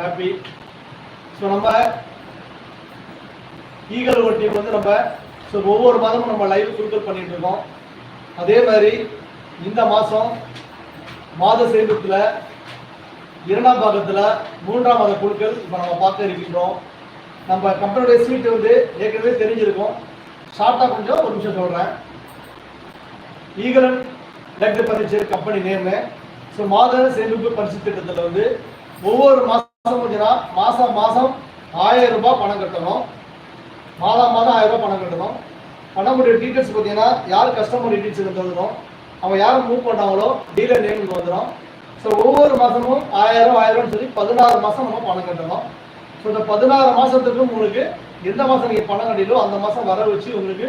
Happy so நம்ம eagle ஒட்டி வந்து நம்ம ஸோ ஒவ்வொரு மாதமும் நம்ம லைவ் குழுக்கள் பண்ணிட்டு இருக்கோம். அதே மாதிரி இந்த மாதம் மாத சேமிப்பில் இரண்டாம் பாகத்தில் மூன்றாம் மாத குழுக்கள் இப்போ நம்ம பார்க்க இருக்கின்றோம். நம்ம கம்பெனியுடைய சீட்டு வந்து ஏற்கனவே தெரிஞ்சிருக்கும். ஷார்ட்டாக கொஞ்சம் ஒரு நிமிஷம் சொல்கிறேன் ஈகலன் electric furniture company name so மாத சேமிப்பு பரிசு திட்டத்தில் வந்து ஒவ்வொரு மாதம் பார்த்தீங்கன்னா மாதம் மாதம் ஆயிரம் ரூபாய் பணம் கட்டணும். மாதம் மாதம் ஆயிரம் ரூபாய் பணம் கட்டணும். பண்ணக்கூடிய டீட்டெயில்ஸ் பார்த்தீங்கன்னா யார் கஸ்டமர் டீட்டெயில்ஸ் வந்துடும் அவன் யார் மூவ் பண்ணாங்களோ டீலர் நேம் வந்துடும் ஸோ ஒவ்வொரு மாதமும் ஆயிரம் ஆயிரம்னு சொல்லி பதினாறு மாதம் நம்ம பணம் கட்டணும். ஸோ இந்த பதினாறு மாதத்துக்கு உங்களுக்கு எந்த மாதம் நீங்கள் பணம் கட்டிலோ அந்த மாதம் வர வச்சு உங்களுக்கு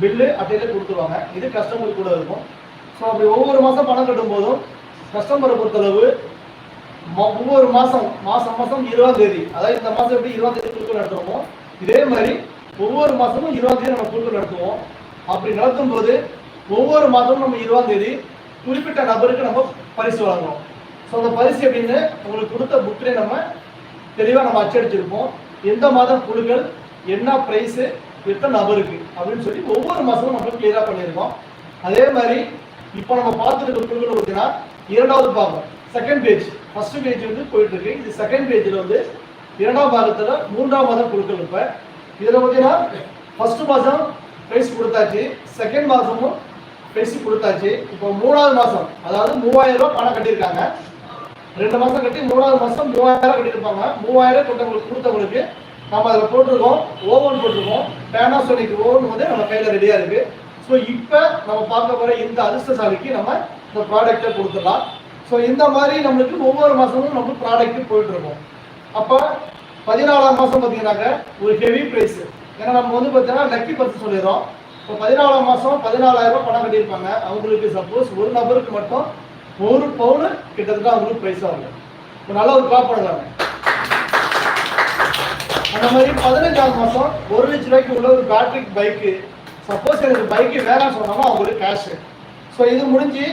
பில்லு அட்டையில கொடுத்துருவாங்க. இது கஸ்டமருக்கு கூட இருக்கும். ஸோ அப்படி ஒவ்வொரு மாதம் பணம் கட்டும் போதும் கஸ்டமரை பொறுத்தளவு ஒவ்வொரு மாதம் மாதம் மாதம் இருபதாம் தேதி. அதாவது இந்த மாதம் எப்படி இருபதாம் தேதி குழுக்கள் நடத்துறோமோ இதே மாதிரி ஒவ்வொரு மாதமும் இருபதாம் தேதி நம்ம குழுக்கள் நடத்துவோம். அப்படி நடத்தும் போது ஒவ்வொரு மாதமும் நம்ம இருபதாம் தேதி குறிப்பிட்ட நபருக்கு நம்ம பரிசு வழங்குறோம் ஸோ அந்த பரிசு எப்படின்னு உங்களுக்கு கொடுத்த புக்கிலே நம்ம தெளிவாக நம்ம அச்சடிச்சிருப்போம். எந்த மாதம் குழுக்கள் என்ன ப்ரைஸு எத்தனை நபருக்கு அப்படின்னு சொல்லி ஒவ்வொரு மாதமும் நம்ம கிளியராக பண்ணியிருக்கோம். அதே மாதிரி இப்போ நம்ம பார்த்துருக்க குழுக்கள் பார்த்தீங்கன்னா இரண்டாவது பாகம். செகண்ட் பேஜ் ஃபர்ஸ்ட் பேஜ் வந்து போயிட்டு இருக்கு. இது செகண்ட் பேஜில் வந்து இரண்டாம் பாகத்தில் மூன்றாம் மாதம் குழுக்கள் இப்போ. இதில் பார்த்தீங்கன்னா ஃபர்ஸ்ட் மாதம் ப்ரைஸ் கொடுத்தாச்சு. செகண்ட் மாதமும் ப்ரைஸ் கொடுத்தாச்சு. இப்போ மூணாவது மாதம் அதாவது மூவாயிரம் ரூபாய் பணம் கட்டியிருக்காங்க. ரெண்டு மாசம் கட்டி மூணாவது மாசம் மூவாயிரம் கட்டியிருப்பாங்க. மூவாயிரம் கொடுத்தவங்களுக்கு கொடுத்தவங்களுக்கு நம்ம அதில் போட்டிருக்கோம். ஓவன் போட்டிருக்கோம். பேனாசோனிக் ஓவன் வந்து நம்ம கையில் ரெடியாக இருக்குது ஸோ இப்போ நம்ம பார்க்க போகிற இந்த அதிர்ஷ்டசாலிக்கு நம்ம இந்த ப்ராடக்டை கொடுத்துடலாம். ஸோ இந்த மாதிரி நம்மளுக்கு ஒவ்வொரு மாதமும் நம்ம ப்ராடக்ட் போயிட்டு இருக்கோம். அப்போ பதினாலாம் மாதம் பார்த்தீங்கன்னாக்க ஒரு ஹெவி ப்ரைஸ் ஏன்னா நம்ம வந்து பார்த்தீங்கன்னா லக்கி பர்சன் சொல்லிடுறோம். இப்போ பதினாலாம் மாதம் பதினாலாயிரம் ரூபாய் பணம் கட்டியிருப்பாங்க. அவங்களுக்கு சப்போஸ் ஒரு நபருக்கு மட்டும் ஒரு பவுனு கிட்டத்தட்ட அவங்களுக்கு ப்ரைஸ் ஆகும். இப்போ நல்ல ஒரு கிளாப் பண்ணுறாங்க அந்த மாதிரி பதினஞ்சாவது மாதம் ஒரு லட்ச ரூபாய்க்கு உள்ள ஒரு பேட்ரிக் பைக்கு சப்போஸ் எனக்கு பைக்கு வேணாம்னு சொன்னாலும் அவங்களுக்கு கேஷு ஸோ இது முடிஞ்சு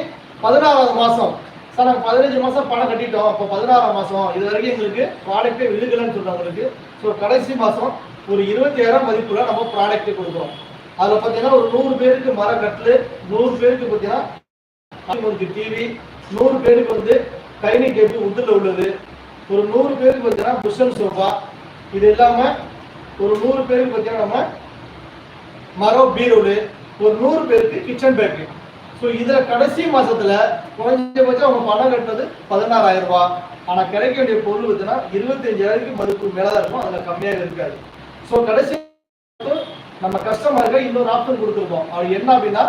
பதினாறாவது மாதம் சார் நாங்கள் பதினஞ்சு மாதம் பணம் கட்டிட்டோம். அப்போ பதினாறாம் மாதம் இது வரைக்கும் எங்களுக்கு ப்ராடக்ட்டே விழுகலைன்னு சொல்கிறவங்களுக்கு ஸோ கடைசி மாதம் ஒரு இருபத்தாயிரம் மதிப்புல நம்ம ப்ராடக்ட் கொடுக்குறோம். அதில் பார்த்தீங்கன்னா ஒரு நூறு பேருக்கு மர கட்டில் நூறு பேருக்கு பார்த்தீங்கன்னா டிவி நூறு பேருக்கு வந்து டைனிங் டேபிள் உட்டில் உள்ளது. ஒரு நூறு பேருக்கு பார்த்தீங்கன்னா புஷன் சோஃபா இது இல்லாமல் ஒரு நூறு பேருக்கு பார்த்தீங்கன்னா நம்ம மரம் பீரோடு ஒரு நூறு பேருக்கு கிச்சன் பேக்கு ஸோ இதில் கடைசி மாதத்தில் குறைஞ்சபட்சம் அவங்க பணம் கட்டினது பதினாறாயிரம் ரூபா ஆனால் கிடைக்க வேண்டிய பொருள் பார்த்தீங்கன்னா இருபத்தஞ்சாயிரத்துக்கு மதிப்பு மேலே தான் இருக்கும் அதில் கம்மியாக இருக்காது. ஸோ கடைசி நம்ம கஸ்டமருக்கு இன்னொரு ஆப்ஷன் கொடுத்துருக்கோம். அவர் என்ன அப்படின்னா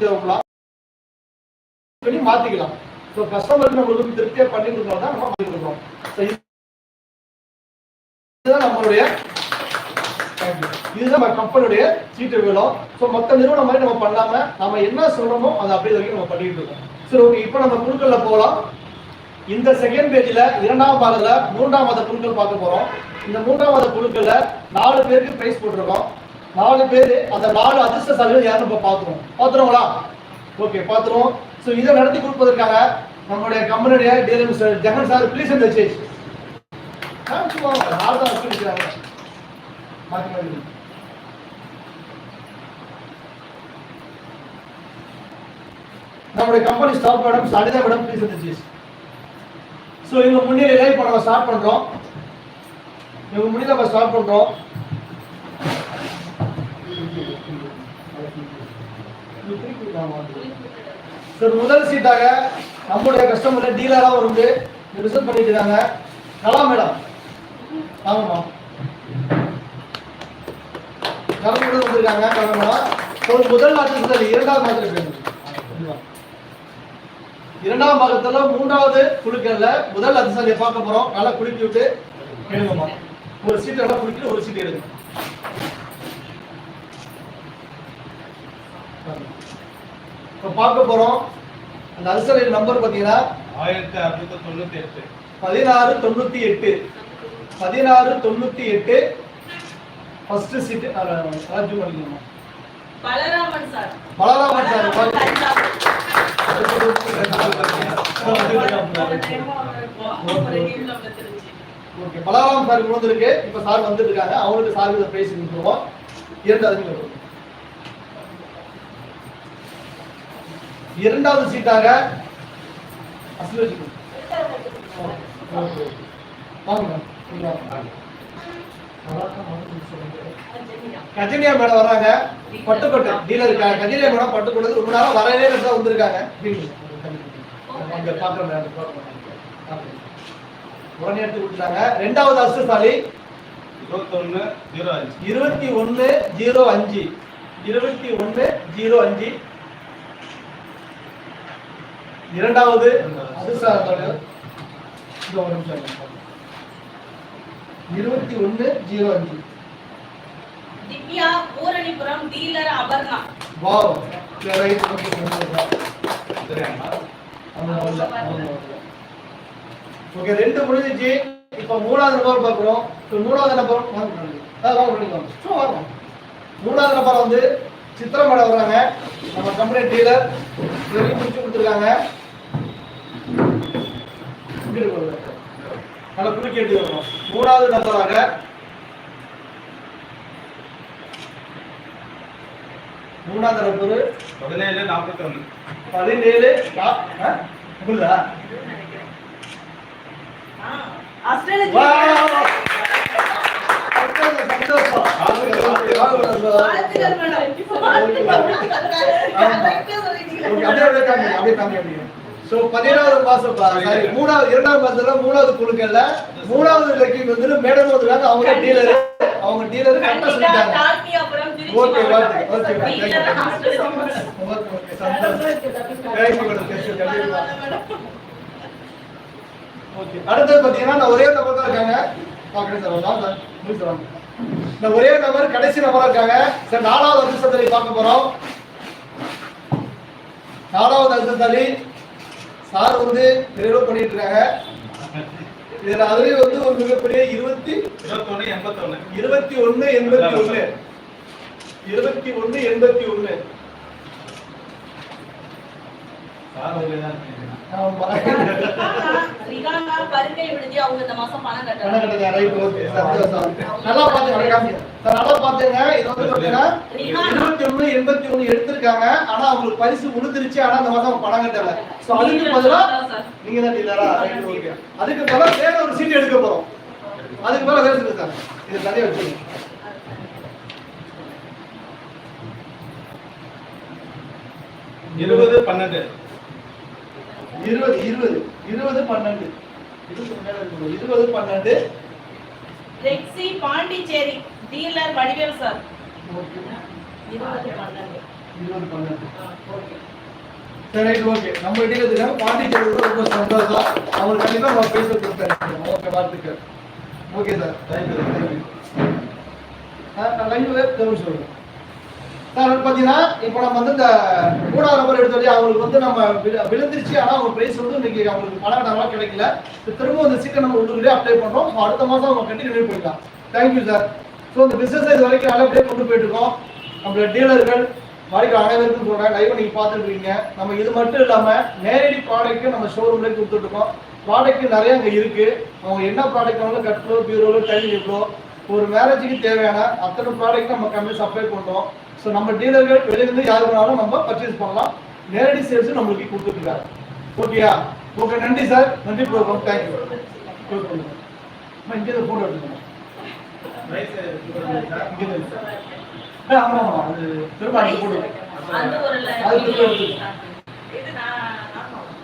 தேவைப்படலாம் பண்ணி மாத்திக்கலாம். ஸோ கஸ்டமருக்கு நம்மளுக்கு திருப்தியாக பண்ணி கொடுக்கணும் தான் நம்ம பண்ணி கொடுக்குறோம் ஸோ இதுதான் நம்மளுடைய. இதுதான் நம்ம கம்பெனியுடைய சீட்டு விழும் ஸோ மொத்த நிறுவனம் மாதிரி நம்ம பண்ணாம நம்ம என்ன சொல்றோமோ அதை அப்படியே வரைக்கும் நம்ம பண்ணிட்டு இருக்கோம். சரி ஓகே இப்போ நம்ம குழுக்கள்ல போகலாம் இந்த செகண்ட் பேஜ்ல இரண்டாம் பாகத்துல மூன்றாம் மாத குழுக்கள் பார்க்க போறோம். இந்த மூன்றாம் மாத குழுக்கள்ல நாலு பேருக்கு பிரைஸ் போட்டிருக்கோம். நாலு பேர் அந்த நாலு அதிர்ஷ்டசாலிகள் யாரும் நம்ம பார்த்துருவோம்? பார்த்துருவோங்களா ஓகே பார்த்துருவோம். ஸோ இதை நடத்தி கொடுப்பதற்காக நம்மளுடைய கம்பெனியுடைய DLM sir Jagan sir please இந்த சேஜ் சும்மா நம்முடைய நம்மளுடைய company staff madam Sarita madam please அந்த சீஸ் ஸோ இவங்க முன்னிலையில் இப்போ நம்ம ஸ்டார்ட் பண்ணுறோம் இவங்க முன்னிலை நம்ம ஸ்டார்ட் பண்ணுறோம் சார் முதல் சீட்டாக நம்முடைய கஸ்டமர் டீலராக வந்து ரிசர்வ் பண்ணிட்டு இருக்காங்க. கலா மேடம். ஆமாம்மா கலந்து வந்திருக்காங்க கலா மேடம் ஒரு முதல் மாதத்தில் இரண்டாவது மாதத்தில் பேசுங்க இரண்டாம் பாகத்துல மூன்றாவது குழுக்கள்ல முதல் அதிசாலியை பார்க்க போறோம். நல்லா குலுக்கி விட்டு எழுதுமா ஒரு சீட் நல்லா குலுக்கி ஒரு சீட் எழுதுங்க. இப்போ பார்க்க போறோம். அந்த அதிசாலி நம்பர் பார்த்தீங்கன்னா ஆயிரத்தி அறுநூத்தி தொண்ணூத்தி எட்டு. பதினாறு தொண்ணூத்தி எட்டு. பதினாறு தொண்ணூத்தி எட்டு. ஃபர்ஸ்ட் சீட் ராஜு பண்ணிக்கணும் Balaraman sir. Balaraman sir. Okay Balram sir விழுந்திருக்கு. இப்ப சார் வந்துட்டு இருக்காங்க அவங்களுக்கு சார் இதை பேசி கொடுத்துருவோம் இரண்டாவது இரண்டாவது சீட்டாக அசல் வாங்க வாங்க. கஜனியா மேடம் வர்றாங்க பட்டுக்கோட்டை டீலர் இருக்காங்க. கஜனியா மேடம் பட்டுக்கோட்டை ரொம்ப நேரம் வரவே சார் வந்திருக்காங்க. அங்க பாக்குறேன். உடனே எடுத்து கொடுத்துட்டாங்க. ரெண்டாவது அசுசாலி இருபத்தொன்னு ஜீரோ அஞ்சு. இருபத்தி ஒன்னு ஜீரோ அஞ்சு. இருபத்தி ஒன்னு ஜீரோ அஞ்சு. இரண்டாவது அதிர்ஷ்டம் ஒரு நிமிஷம். இருபத்தி ஒன்னு ஜீரோ அஞ்சு. Divya Pooranipuram dealer Aparna. Wow right okay. Okay ரெண்டு முடிஞ்சிச்சு. இப்போ மூணாவது நம்பர் பார்க்குறோம். இப்போ மூணாவது நம்பர் வாங்க பண்ணிக்கலாம் மூணாவது நம்பர் வந்து சித்திர மேடம் வர்றாங்க நம்ம கம்பெனி டீலர். முடிச்சு கொடுத்துருக்காங்க. நல்லா குறுக்கி எடுத்து வரணும் மூணாவது நம்பராக மூணாவது நம்பர் பதினேழு நாற்பத்தொன்னு பதினேழு நா- ஆ? புரியுதா ஆஸ்திரேலியா Wow! சந்தோஷம். வாழ்த்துக்கள் மேடம் கரெக்டா சொல்லிட்டீங்க. Okay, அப்படியே அப்படியே காமி, அப்படியே காமி, அப்படியே. So, பதினேழாவது மாசம் sorry, மூணாவது இரண்டாவது மாசத்துல மூணாவது குழுக்கள்ல மூணாவது லக்கிக்கு வந்து மேடம் வந்துருக்காங்க அவங்க டீலர் அவங்க டீலர் கரெக்டா சொல்லிட்டாங்க. you, thank you. Okay. அடுத்தது பாத்தீங்கன்னா நான் ஒரே நபர் தான் இருக்காங்க. பாக்குறேன் சார் சார் இந்த ஒரே நபர் கடைசி நபரா இருக்காங்க. சார் நாலாவது அதிர்ஷ்டத்தாலி பார்க்க போறோம். நாலாவது அதிர்ஷ்டத்தாலி சார் வந்து நிறைவு பண்ணிட்டு இருக்காங்க. இதுல அதுலயும் வந்து ஒரு மிகப்பெரிய இருபத்தி இருபத்தொன்னு எண்பத்தொன்னு. இருபத்தி ஒண்ணு எண்பத்தி ஒண்ணு இருபத்தி ஒண்ணு எண்பத்தி சந்தோஷம். நல்லா. சார், நல்லா பாத்துங்க. இது வந்து பாத்தீங்கன்னா, இருபத்தி ஒண்ணு, எண்பத்தி ஒண்ணு எடுத்திருக்காங்க. ஆனா அவங்களுக்கு பரிசு விழுந்துருச்சு. ஆனா இந்த மாசம் அவங்க பணம் கட்டல. So, அதுக்கு பதிலா நீங்க தான் டீலரா? Right, okay. அதுக்கு பதிலா வேற ஒரு சீட் எடுக்க போறோம். அதுக்கு பதிலா வேற சீட் சார். இது தனியா வச்சுக்கோங்க. இருபது பன்னெண்டு இருபது இருபது இருபது பன்னெண்டு. இருபது பன்னெண்டு Rexy Pondicherry dealer Vadivel sir Okay. இருபது பன்னெண்டு இருபது பன்னெண்டு ஆ, சரி ரைட் ஓகே நம்ம டீலர் பாண்டிச்சேரி ரொம்ப சந்தோஷம். அவர் கண்டிப்பா நம்ம பேச கொடுத்தாரு ஓகே வாழ்த்துக்கள். Okay sir thank you thank you நான் லைவ் தமிழ் சொல்றேன். சார் வந்து பார்த்தீங்கன்னா இப்போ நம்ம வந்து இந்த மூணாவது நம்பர் எடுத்தோடய அவங்களுக்கு வந்து நம்ம விழு- விழுந்துருச்சு. ஆனால் அவங்க ப்ரைஸ் வந்து இன்னைக்கு அவங்களுக்கு பணம் கிடைக்கல. திரும்ப அந்த சீட்டை நம்ம உள்ளே அப்ளை பண்ணுறோம் அடுத்த மாதம் அவங்க கண்டினியூ பண்ணிக்கலாம் தேங்க்யூ சார் ஸோ இந்த பிஸ்னஸ் இது வரைக்கும் நல்லபடியாக கொண்டு போயிட்டு இருக்கோம். நம்மளோட டீலர்கள் வரைக்கும் அனைவருக்கும் சொல்கிறேன் லைவ் நீங்கள் பார்த்துருக்கீங்க நம்ம இது மட்டும் இல்லாமல் நேரடி ப்ராடக்ட்டு நம்ம ஷோரூம்லேயே கொடுத்துட்ருக்கோம் ப்ராடக்ட் நிறைய அங்கே இருக்குது அவங்க என்ன ப்ராடக்ட் வேணாலும் கட்லோ பியூரோலோ டைம் எவ்வளோ ஒரு மேரேஜுக்கு தேவையான அத்தனை ப்ராடக்ட் நம்ம கம்பெனி சப்ளை பண்ணுறோம் ஸோ நம்ம டீலர்கள் வெளியிருந்து யார் வேணாலும் நம்ம பர்ச்சேஸ் பண்ணலாம். நேரடி சேல்ஸ் நம்மளுக்கு கொடுத்துட்டு இருக்காங்க. ஓகேயா ஓகே நன்றி சார் நன்றி ப்ரோக்ராம் தேங்க்யூ இங்கே ஃபோட்டோ எடுத்துக்கணும் வயசு இங்கே இருக்கு. ஆ, ஆமா ஆமா அது திரும்ப அங்கே போட்டு அது திரும்ப எடுத்துக்கணும்